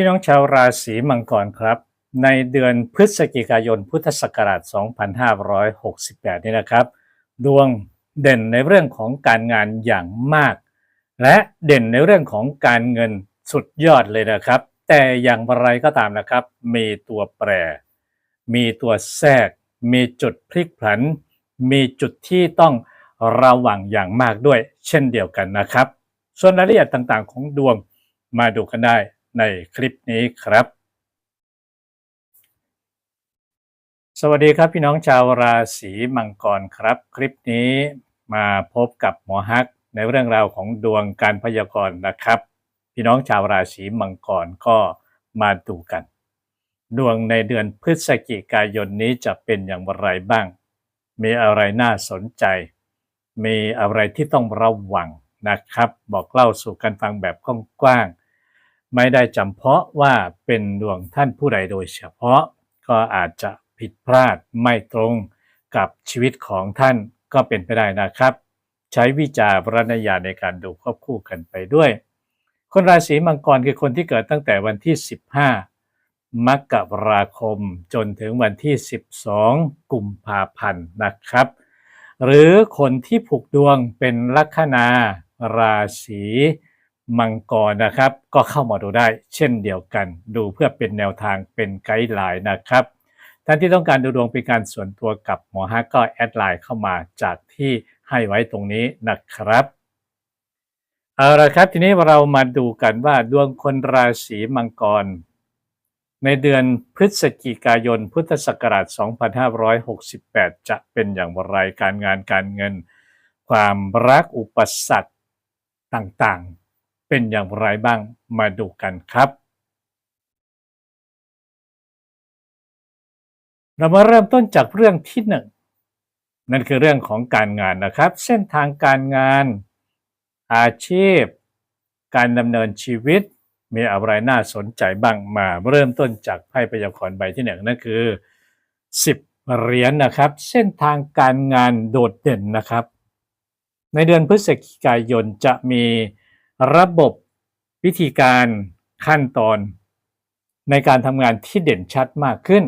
พี่น้องชาวราศีมังกรครับ ในเดือนพฤศจิกายนพุทธศักราช 2568 นี่นะครับ ดวงเด่นในเรื่องของการงานอย่างมาก และเด่นในเรื่องของการเงินสุดยอดเลยนะครับ แต่อย่างไรก็ตามนะครับ มีตัวแปร มีตัวแทรก มีจุดพลิกผัน มีจุดที่ต้องระวังอย่างมากด้วย เช่นเดียวกันนะครับ ส่วนรายละเอียดต่างๆ ของดวงมาดูกันได้ ในคลิปนี้ครับ สวัสดีครับพี่น้องชาวราศีมังกรครับ คลิปนี้มาพบกับหมอฮักในเรื่องราวของดวงการพยากรณ์นะครับ พี่น้องชาวราศีมังกรก็มาดูกัน ดวงในเดือนพฤศจิกายนนี้จะเป็นอย่างไรบ้าง มีอะไรน่าสนใจ มีอะไรที่ต้องระวังนะครับ บอกเล่าสู่กันฟังแบบกว้างๆ ไม่ได้จำเพาะว่าเป็นดวงท่านผู้ใดโดยเฉพาะ ก็อาจจะผิดพลาดไม่ตรงกับชีวิตของท่านก็เป็นไปได้นะครับ ใช้วิจารณญาณในการดูควบคู่กันไปด้วย คนราศีมังกรคือคนที่เกิดตั้งแต่วันที่ 15 มกราคม จนถึงวันที่ 12 กุมภาพันธ์นะครับ หรือคนที่ผูกดวงเป็นลัคนาราศี มังกรนะครับ ก็เข้ามาดูได้ เช่นเดียวกัน ดูเพื่อเป็นแนวทางเป็นไกด์ไลน์นะครับท่านที่ต้องการดูดวงเป็นการส่วนตัวกับหมอฮักก็แอดไลน์เข้ามาจากที่ให้ไว้ตรงนี้นะครับเอาละครับทีนี้เรามาดูกันว่าดวงคนราศีมังกร ในเดือนพฤศจิกายนพุทธศักราช 2568 จะเป็นอย่างไรการงานการเงิน ความรักอุปสรรคต่างๆ เป็นอย่างไรบ้างมาดูกันครับเรามาเริ่มต้นจากเรื่องที่หนึ่งนั่นคือเรื่องของการงานนะครับ เส้นทางการงาน อาชีพ การดำเนินชีวิต มีอะไรน่าสนใจบ้างมาเริ่มต้นจากไพ่พยากรณ์ใบที่หนึ่งนั่นคือ 10 เหรียญนนะครับ เส้นทางการงานโดดเด่นนะครับ ในเดือนพฤศจิกายนจะมี ระบบวิธีการขั้นตอน ในการทำงานที่เด่นชัดมากขึ้น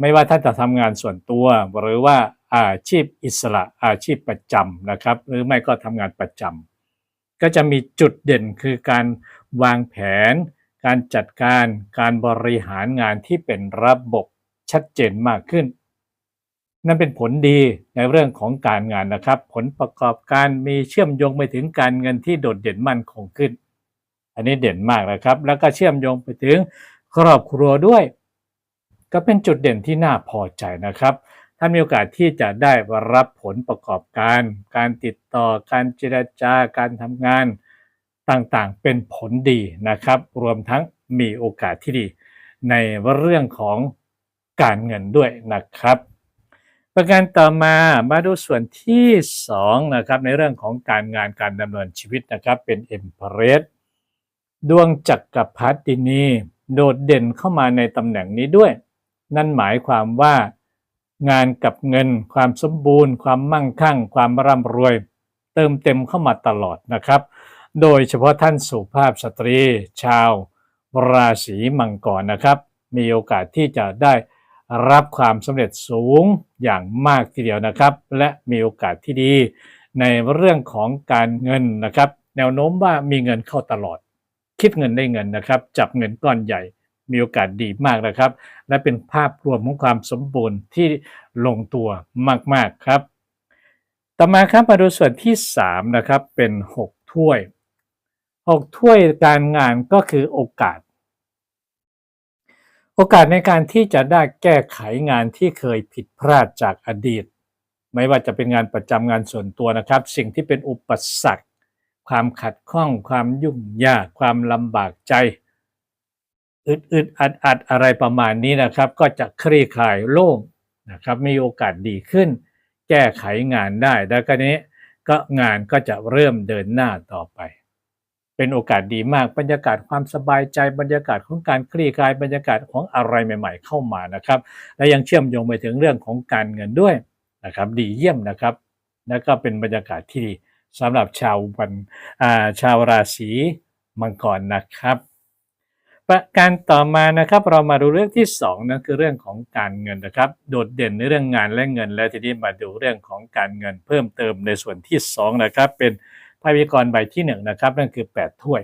ไม่ว่าท่านจะทำงานส่วนตัว หรือว่าอาชีพอิสระอาชีพประจำนะครับ หรือไม่ก็ทำงานประจำก็จะมีจุดเด่นคือการวางแผน การจัดการการบริหารงานที่เป็นระบบชัดเจนมากขึ้น นั่นเป็นผลดีในเรื่องของการงานนะครับ ผลประกอบการมีเชื่อมโยงไปถึงการเงินที่โดดเด่นมั่นคงขึ้น อันนี้เด่นมากนะครับ แล้วก็เชื่อมโยงไปถึงครอบครัวด้วย ก็เป็นจุดเด่นที่น่าพอใจนะครับท่านมีโอกาสที่จะได้รับผลประกอบการ การติดต่อการเจรจาการทำงานต่างๆ เป็นผลดีนะครับ รวมทั้งมีโอกาสที่ดี ในเรื่องของการเงินด้วยนะครับ ประการต่อมามาดูส่วนที่2นะครับในเรื่องของการงานการดำเนินชีวิตนะครับเป็นเอ็มเพรสดวงจักรพรรดินีโดดเด่นเข้ามาในตำแหน่งนี้ด้วย นั่นหมายความว่า งานกับเงิน ความสมบูรณ์ ความมั่งคั่ง ความร่ำรวย เติมเต็มเข้ามาตลอดนะครับ โดยเฉพาะท่านสุภาพสตรี ชาว ราศีมังกรนะครับ มีโอกาสที่จะได้ รับความสำเร็จสูงอย่างมากทีเดียวนะครับ และมีโอกาสที่ดี ในเรื่องของการเงินนะครับ แนวโน้มว่ามีเงินเข้าตลอด คิดเงินได้เงินนะครับ จับเงินก้อนใหญ่มีโอกาสดีมากนะครับ และเป็นภาพรวมของความสมบูรณ์ที่ลงตัวมากๆครับ ต่อมาครับมาดูส่วนที่3นะครับเป็น 6 ถ้วย 6 ถ้วยการงานก็คือโอกาส โอกาสในการที่จะได้แก้ไขงานที่เคยผิดพลาดจากอดีต ไม่ว่าจะเป็นงานประจำงานส่วนตัวนะครับ สิ่งที่เป็นอุปสรรค ความขัดข้อง ความยุ่งยาก ความลำบากใจอึดๆอัดอะไรประมาณนี้นะครับ ก็จะคลี่คลายโล่งนะครับมีโอกาสดีขึ้น แก้ไขงานได้ แล้วก็นี้ก็งานก็จะเริ่มเดินหน้าต่อไป เป็นโอกาสดีมากบรรยากาศความสบายใจบรรยากาศของการคลี่คลายบรรยากาศของอะไรใหม่ ๆ เข้ามานะครับ และยังเชื่อมโยงไปถึงเรื่องของการเงินด้วยนะครับ ดีเยี่ยมนะครับ แล้วก็เป็นบรรยากาศที่ดีสำหรับชาววันชาวราศีมังกรนะครับ ประการต่อมานะครับ เรามาดูเรื่องที่สองนั่นคือเรื่องของการเงินนะครับ โดดเด่นในเรื่องงานและเงิน แล้วทีนี้มาดูเรื่องของการเงินเพิ่มเติมในส่วนที่สองนะครับเป็น พ่วิกรณ์ใบที่หนึ่งนะครับนั่นคือแปดถ้วย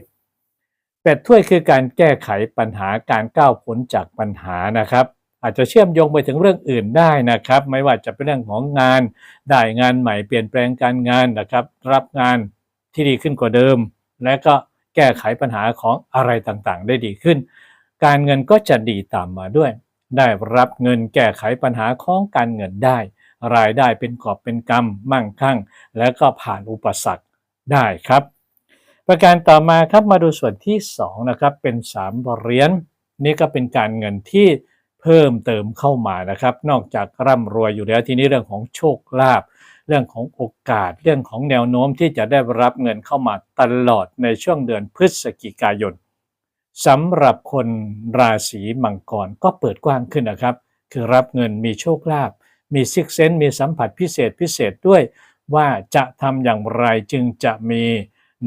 แปดถ้วยคือการแก้ไขปัญหาการก้าวพ้นจากปัญหานะครับ อาจจะเชื่อมโยงไปถึงเรื่องอื่นได้นะครับ ไม่ว่าจะเป็นเรื่องของงาน ได้งานใหม่เปลี่ยนแปลงการงานนะครับ รับงานที่ดีขึ้นกว่าเดิม และก็แก้ไขปัญหาของอะไรต่างๆ ได้ดีขึ้น การเงินก็จะดีตามมาด้วย ได้รับเงินแก้ไขปัญหาของการเงินได้ รายได้เป็นกอบเป็นกำมั่งคั่ง และก็ผ่านอุปสรรค ได้ครับ ประการต่อมาครับมาดูส่วนที่2นะครับเป็น3เหรียญนี่ก็เป็นการเงินที่เพิ่มเติมเข้ามานะครับ นอกจากร่ำรวยอยู่แล้วทีนี้เรื่องของโชคลาภเรื่องของโอกาส เรื่องของแนวโน้มที่จะได้รับเงินเข้ามาตลอดในช่วงเดือนพฤศจิกายนสำหรับคนราศีมังกรก็เปิดกว้างขึ้นนะครับ คือรับเงินมีโชคลาภมีซิกเซนมีสัมผัสพิเศษพิเศษด้วย ว่าจะทำอย่างไรจึงจะมี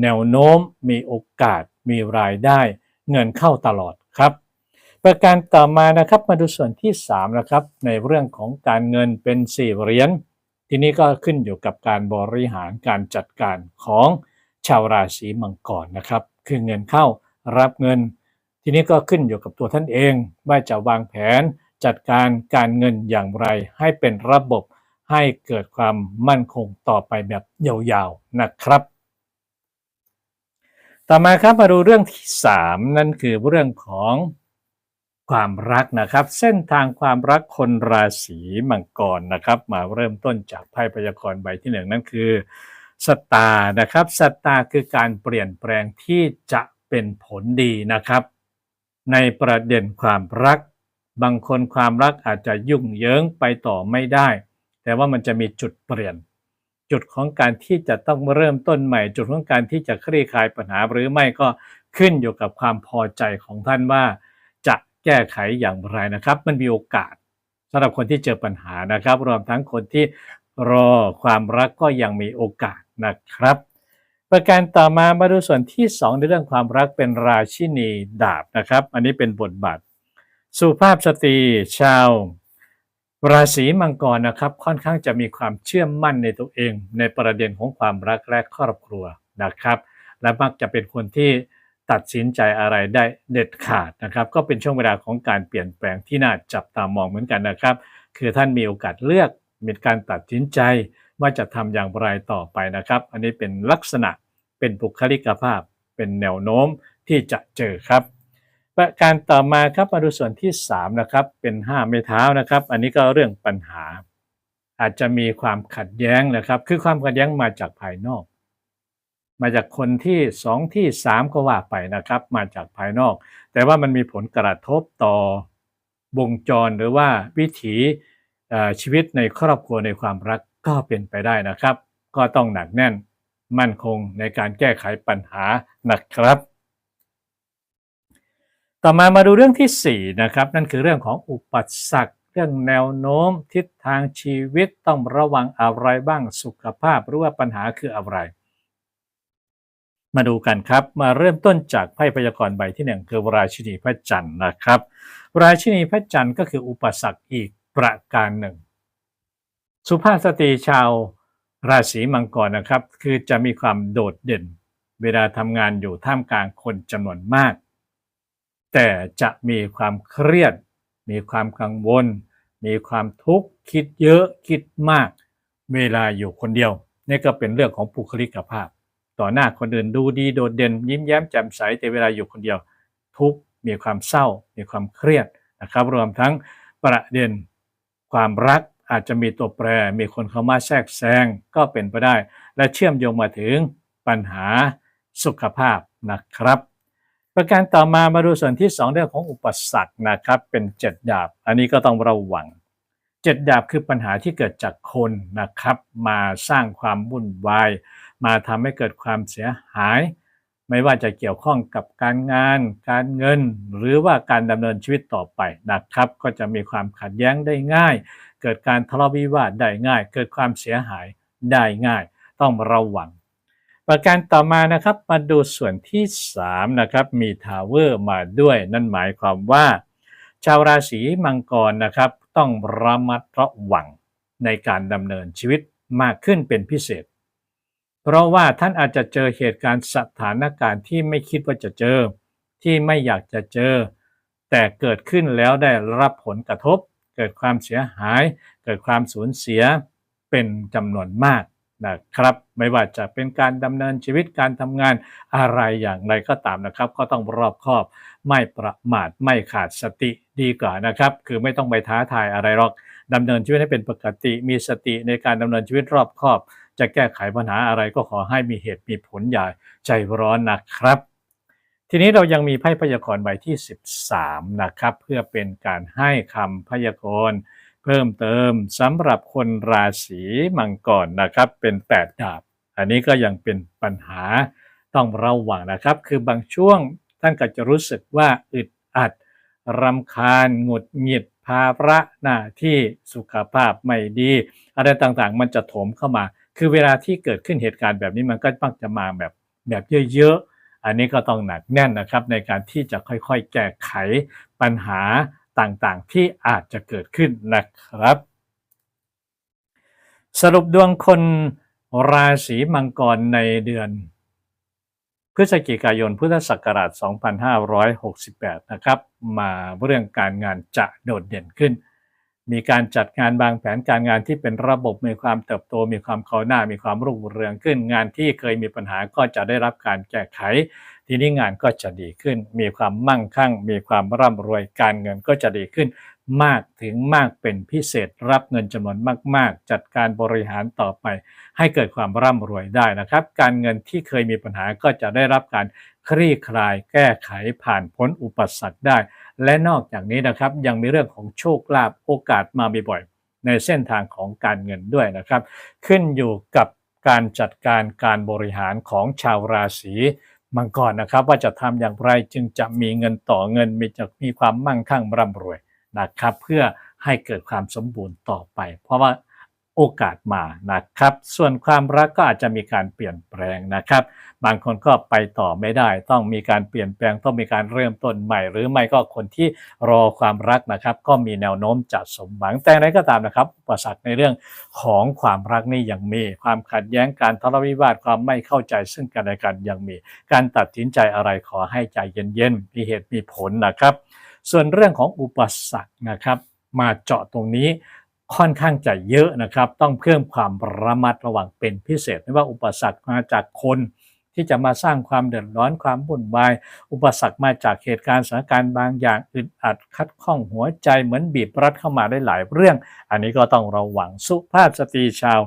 แนวโน้ม มีโอกาส มีรายได้ เงินเข้าตลอดครับ ประการต่อมานะครับมาดูส่วนที่3นะครับในเรื่องของการเงินเป็น 4 เหรียญทีนี้ก็ขึ้นอยู่กับการบริหารการจัดการของชาวราศีมังกรนะครับ คือเงินเข้ารับเงิน ทีนี้ก็ขึ้นอยู่กับตัวท่านเอง ว่าจะวางแผนจัดการการเงินอย่างไรให้เป็นระบบ ให้เกิดความมั่นคงต่อไปแบบยาวๆนะครับ ต่อมาครับมาดูเรื่องที่ 3 นั่นคือเรื่องของความรักนะครับ เส้นทางความรักคนราศีมังกรนะครับ มาเริ่มต้นจากไพ่พยากรณ์ใบที่หนึ่งนั่นคือสตาร์นะครับสตาร์คือการเปลี่ยนแปลงที่จะเป็นผลดีนะครับ ในประเด็นความรัก บางคนความรักอาจจะยุ่งเยิงไปต่อไม่ได้ แต่ว่ามันจะมีจุดเปลี่ยน จุดของการที่จะต้องเริ่มต้นใหม่ จุดของการที่จะคลี่คลายปัญหาหรือไม่ก็ขึ้นอยู่กับความพอใจของท่านว่า จะแก้ไขอย่างไรนะครับ มันมีโอกาสสำหรับคนที่เจอปัญหานะครับ รวมทั้งคนที่รอความรักก็ยังมีโอกาสนะครับ ประการต่อมามาดูส่วนที่ 2 ในเรื่องความรักเป็นราชินีดาบนะครับ อันนี้เป็นบทบาท สุภาพสตรีชาว ราศีมังกรนะครับค่อนข้างจะมีความเชื่อมั่นในตัวเอง ในประเด็นของความรักและครอบครัวนะครับ และมักจะเป็นคนที่ตัดสินใจอะไรได้เด็ดขาดนะครับ ก็เป็นช่วงเวลาของการเปลี่ยนแปลงที่น่าจับตามองเหมือนกันนะครับ คือท่านมีโอกาสเลือกมีการตัดสินใจว่าจะทำอย่างไรต่อไปนะครับ อันนี้เป็นลักษณะเป็นบุคลิกภาพ เป็นแนวโน้มที่จะเจอครับ ประการต่อมาครับมาดูส่วนที่3นะครับเป็น5ไม้เท้านะครับ อันนี้ก็เรื่องปัญหา อาจจะมีความขัดแย้งนะครับ คือความขัดแย้งมาจากภายนอก มาจากคนที่สองที่สามก็ว่าไปนะครับ มาจากภายนอก แต่ว่ามันมีผลกระทบต่อวงจรหรือว่าวิถีชีวิตในครอบครัวในความรักก็เป็นไปได้นะครับ ก็ต้องหนักแน่นมั่นคงในการแก้ไขปัญหานะครับ ต่อมามาดูเรื่องที่4นะครับนั่นคือเรื่องของอุปสรรคเรื่องแนวโน้มทิศทางชีวิตต้องระวังอะไรบ้างสุขภาพหรือว่าปัญหาคืออะไร มาดูกันครับมาเริ่มต้นจากไพ่พยากรณ์ใบที่หนึ่งคือราชินีพระจันทร์นะครับ ราชินีพระจันทร์ก็คืออุปสรรคอีกประการหนึ่ง สุภาพสตรีชาวราศีมังกรนะครับ คือจะมีความโดดเด่น เวลาทำงานอยู่ท่ามกลางคนจำนวนมาก แต่จะมีความเครียด มีความกังวล มีความทุกข์คิดเยอะคิดมาก เวลาอยู่คนเดียว นี่ก็เป็นเรื่องของบุคลิกภาพ ต่อหน้าคนอื่นดูดีโดดเด่น ยิ้มแย้มแจ่มใสแต่เวลาอยู่คนเดียว ทุกมีความเศร้า มีความเครียดนะครับ รวมทั้งประเด็นความรักอาจจะมีตัวแปร มีคนเข้ามาแทรกแซงก็เป็นไปได้ และเชื่อมโยงมาถึงปัญหาสุขภาพนะครับ ประการต่อมามาดูส่วนที่ 2 เรื่องของอุปสรรคนะครับ เป็นเจ็ดดาบ อันนี้ก็ต้องระวังเจ็ดดาบคือปัญหาที่เกิดจากคนนะครับ มาสร้างความวุ่นวาย มาทำให้เกิดความเสียหาย ไม่ว่าจะเกี่ยวข้องกับการงาน การเงิน หรือว่าการดำเนินชีวิตต่อไปนะครับ ก็จะมีความขัดแย้งได้ง่าย เกิดการทะเลาะวิวาทได้ง่าย เกิดความเสียหายได้ง่าย ต้องระวัง ประการต่อมานะครับมาดูส่วนที่ 3 นะครับมีทาวเวอร์มาด้วย นั่นหมายความว่า ชาวราศีมังกรนะครับ ต้องระมัดระวังในการดำเนินชีวิตมากขึ้นเป็นพิเศษ เพราะว่าท่านอาจจะเจอเหตุการณ์สถานการณ์ที่ไม่คิดว่าจะเจอ ที่ไม่อยากจะเจอ แต่เกิดขึ้นแล้วได้รับผลกระทบ เกิดความเสียหาย เกิดความสูญเสียเป็นจำนวนมาก นะครับไม่ว่าจะเป็นการดำเนินชีวิตการทำงานอะไรอย่างไรก็ตามนะครับ ก็ต้องรอบคอบ ไม่ประมาทไม่ขาดสติดีกว่านะครับ คือไม่ต้องไปท้าทายอะไรหรอกดำเนินชีวิตให้เป็นปกติ มีสติในการดำเนินชีวิตรอบคอบ จะแก้ไขปัญหาอะไรก็ขอให้มีเหตุมีผลอย่าใจร้อนนะครับ ทีนี้เรายังมีไพ่พยากรณ์ใบที่ 13นะครับเพื่อเป็นการให้คำพยากรณ์ เพิ่มเติมสำหรับคนราศีมังกรนะครับ เป็นแปดดาบ อันนี้ก็ยังเป็นปัญหาต้องระวังนะครับ คือบางช่วงท่านก็จะรู้สึกว่าอึดอัดรำคาญหงุดหงิดภาระหน้าที่สุขภาพไม่ดี อะไรต่างๆ มันจะโถมเข้ามา คือเวลาที่เกิดขึ้นเหตุการณ์แบบนี้มันก็มักจะมาแบบแบบเยอะๆ อันนี้ก็ต้องหนักแน่นนะครับ ในการที่จะค่อยๆ แก้ไขปัญหา ต่างๆ ที่อาจจะเกิดขึ้นนะครับ สรุปดวงคนราศีมังกรในเดือน พฤศจิกายนพุทธศักราช 2568 นะครับ มาเรื่องการงานจะโดดเด่นขึ้น มีการจัดงานบางแผนการงานที่เป็นระบบมีความเติบโต มีความเข้าหน้า มีความรุ่งเรืองขึ้น งานที่เคยมีปัญหาก็จะได้รับการแก้ไข ทีนี้งานก็จะดีขึ้น มีความมั่งคั่ง มีความร่ำรวยการเงินก็จะดีขึ้น มากถึงมากเป็นพิเศษรับเงินจำนวนมาก ๆ จัดการบริหารต่อไป ให้เกิดความร่ำรวยได้นะครับ การเงินที่เคยมีปัญหาก็จะได้รับการคลี่คลายแก้ไขผ่านพ้นอุปสรรคได้ และนอกจากนี้นะครับยังมีเรื่องของโชคลาภโอกาสมาบ่อยๆในเส้นทางของการเงินด้วยนะครับ ขึ้นอยู่กับการจัดการการบริหารของชาวราศี มังกรนะครับ ว่าจะทำอย่างไรจึงจะมีเงินต่อเงิน มีจะมีความมั่งคั่งร่ำรวยนะครับ เพื่อให้เกิดความสมบูรณ์ต่อไป เพราะว่า โอกาสมานะครับ ส่วนความรักก็อาจจะมีการเปลี่ยนแปลงนะครับ บางคนก็ไปต่อไม่ได้ ต้องมีการเปลี่ยนแปลงต้องมีการเริ่มต้นใหม่ หรือไม่ก็คนที่รอความรักนะครับ ก็มีแนวโน้มจะสมหวังแต่อะไรก็ตามนะครับอุปสรรคในเรื่องของความรักนี่ยังมี ความขัดแย้งการทะเลาะวิวาทความไม่เข้าใจ ซึ่งกันและกันยังมี การตัดสินใจอะไรขอให้ใจเย็นๆมีเหตุมีผลนะครับ ส่วนเรื่องของอุปสรรคนะครับ มาเจาะตรงนี้ ค่อนข้างจะเยอะนะครับ ต้องเพิ่มความระมัดระวังเป็นพิเศษไม่ว่าอุปสรรคมาจากคนที่จะมาสร้างความเดือดร้อนความวุ่นวาย อุปสรรคมาจากเหตุการณ์สถานการณ์บางอย่างอึดอัดคัดข้องหัวใจเหมือนบีบรัดเข้ามาได้หลายเรื่อง อันนี้ก็ต้องระวังสุภาพสตรีชาว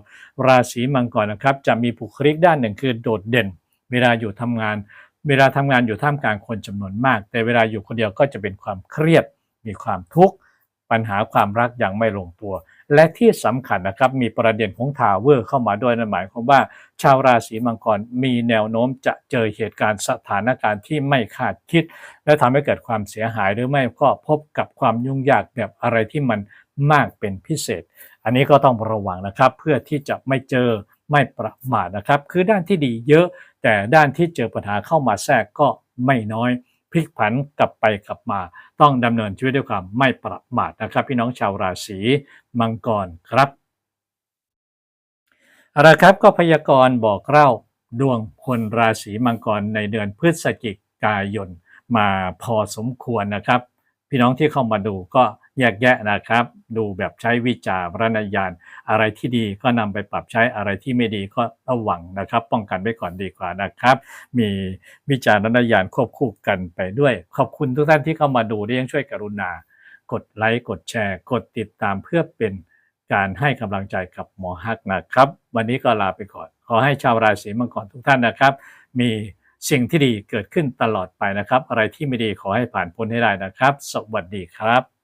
ราศีมังกรนะครับ จะมีบุคลิกด้านหนึ่งคือโดดเด่น เวลาอยู่ทำงาน เวลาทำงานอยู่ท่ามกลางคนจำนวนมาก แต่เวลาอยู่คนเดียวก็จะเป็นความเครียด มีความทุกข์ปัญหาความรักยังไม่ลงตัว และที่สำคัญนะครับมีประเด็นของทาวเวอร์เข้ามาด้วยนั่นหมายความว่า ชาวราศีมังกรมีแนวโน้มจะเจอเหตุการณ์สถานการณ์ที่ไม่คาดคิด และทำให้เกิดความเสียหายหรือไม่ก็พบกับความยุ่งยากแบบอะไรที่มันมากเป็นพิเศษ อันนี้ก็ต้องระวังนะครับเพื่อที่จะไม่เจอไม่ประมาทนะครับ คือด้านที่ดีเยอะ แต่ด้านที่เจอปัญหาเข้ามาแทรกก็ไม่น้อย ลิกผันกลับไปกลับมา ต้องดำเนินชีวิตด้วยความไม่ประมาทนะครับ พี่น้องชาวราศีมังกรครับเอาละครับก็พยากรณ์บอกเล่าดวงคนราศีมังกรในเดือนพฤศจิกายนมาพอสมควรนะครับ พี่น้องที่เข้ามาดูก็ แยกแยะนะครับ ดูแบบใช้วิจารณญาณ อะไรที่ดีก็นำไปปรับใช้อะไรที่ไม่ดีก็ระวังนะครับ ป้องกันไว้ก่อนดีกว่านะครับ มีวิจารณญาณควบคู่กันไปด้วย ขอบคุณทุกท่านที่เข้ามาดูที่ยังช่วยกรุณา กดไลค์กดแชร์ กดติดตามเพื่อเป็นการให้กำลังใจกับหมอฮักนะครับ วันนี้ก็ลาไปก่อน ขอให้ชาวราศีมังกรทุกท่านนะครับ มีสิ่งที่ดีเกิดขึ้นตลอดไปนะครับ อะไรที่ไม่ดีขอให้ผ่านพ้นให้ได้นะครับ สวัสดีครับ